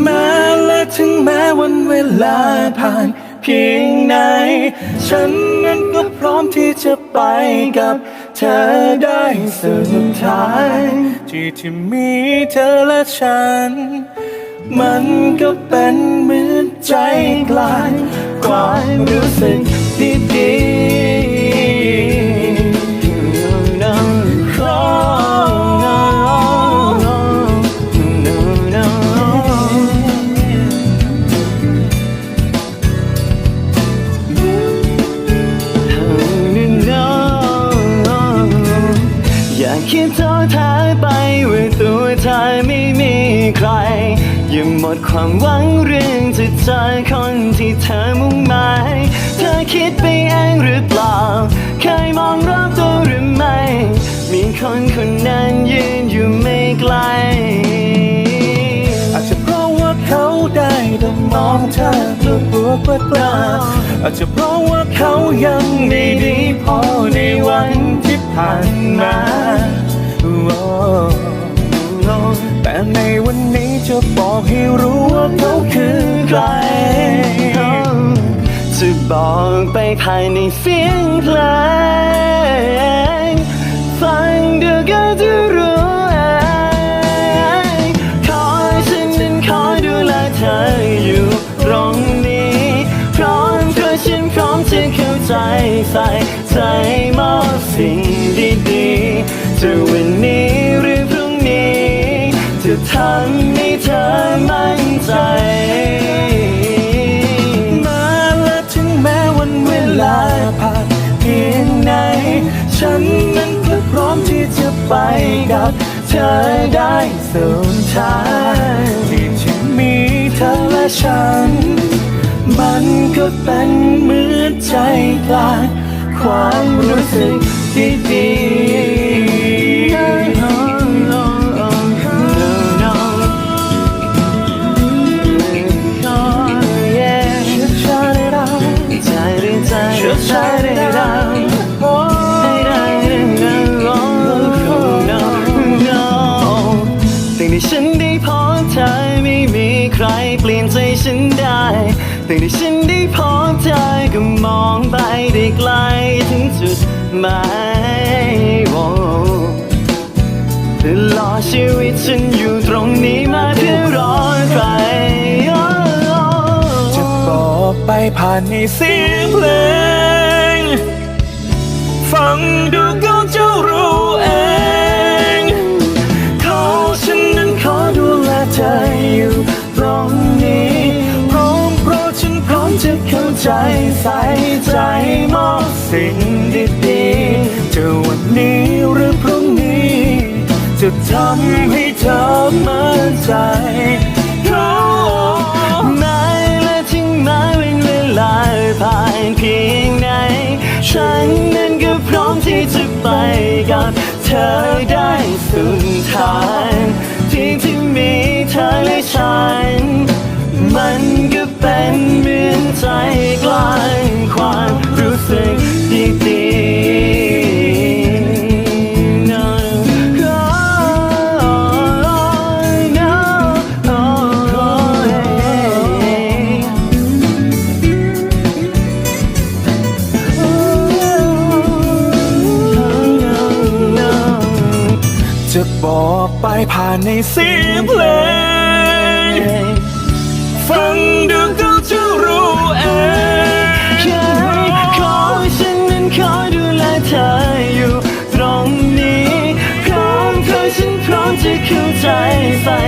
แม้และถึงแม้วันเวลาผ่านเพียงไหน ฉันนั้นก็พร้อมที่จะไปกับเธอได้สุดท้าย ที่ที่มีเธอและฉัน มันก็เป็นเหมือนใจกลายความรู้สึก ไปว่าตัวเธอไม่มีใคร อย่าหมดความหวังเรื่องจะเจอคนที่เธอมุ่งหมาย เธอคิดไปเองหรือเปล่า เคยมองรอบตัวหรือไม่ มีคนคนนั้นยืนอยู่ไม่ไกล อาจจะเพราะว่าเขาได้แต่มองเธอตัวบวกกว่าอาจจะเพราะว่าเขายังไม่ดีพอในวันที่ผ่านมา แต่ในวันนี้จะบอกให้รู้ว่าเขาคือใคร จะบอกไปภายในเสียงเพลง จะทำให้เธอมั่นใจมาและถึงแม้วันเวลาผ่านเพียงไหน ฉันนั้นก็พร้อมที่จะไปกับเธอได้สุดท้ายที่ที่มีเธอและฉัน มันก็เป็นเหมือนใจกลางความรู้สึกดีๆ ตั้งแต่ฉันได้พบเธอก็มองไปได้ไกลถึงจุดหมายโอ้ตลอดชีวิตฉันอยู่ตรงนี้มาเพื่อรอใครจะบอกไปผ่านในเสียงเพลง ฟังดู ใจมอบสิ่งดีๆจะวันนี้หรือพรุ่งนี้ จะทำให้เธอมั่นใจเพราะไม่และถึงแม้วันเวลาผ่านเพียงไหนฉันนั้นก็พร้อมที่จะไปกับเธอได้สุดทางที่ที่มีเธอและฉัน มันก็เป็นเหมือนใจกลางความรู้สึกดีๆ No, no, no, yeah. จะบอกไปผ่านในเสียงเพลง ฟังดูก็จะรู้เองแค่ขอให้ฉันนั้นคอยดูแลเธออยู่ตรงนี้พร้อมเธอฉันพร้อมจะเข้าใจใส่